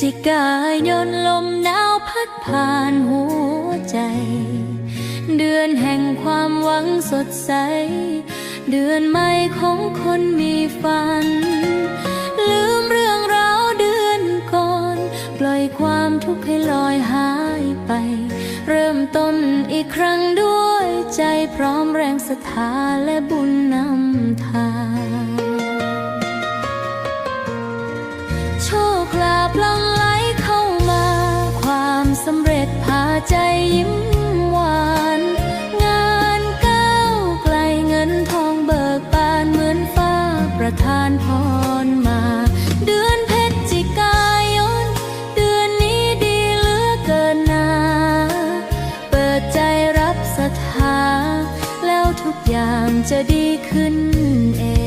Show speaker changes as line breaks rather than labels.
จิกายนลมหนาวพัดผ่านหัวใจ เดือนแห่งความหวังสดใส เดือนใหม่ของคนมีฝัน ลืมเรื่องราวเดือนก่อน ปล่อยความทุกข์ให้ลอยหายไป เริ่มต้นอีกครั้งด้วยใจพร้อมแรงศรัทธาและบุญ ใจยิ้มหวาน งานก้าไกลเงินทองเบิกบานเหมือนฟ้าประทานพรมา เดือนเพชรจิกายน เดือนนี้ดีเลือนนา เปิดใจรับศรัทธาแล้วทุกอย่างจะดีขึ้นเอง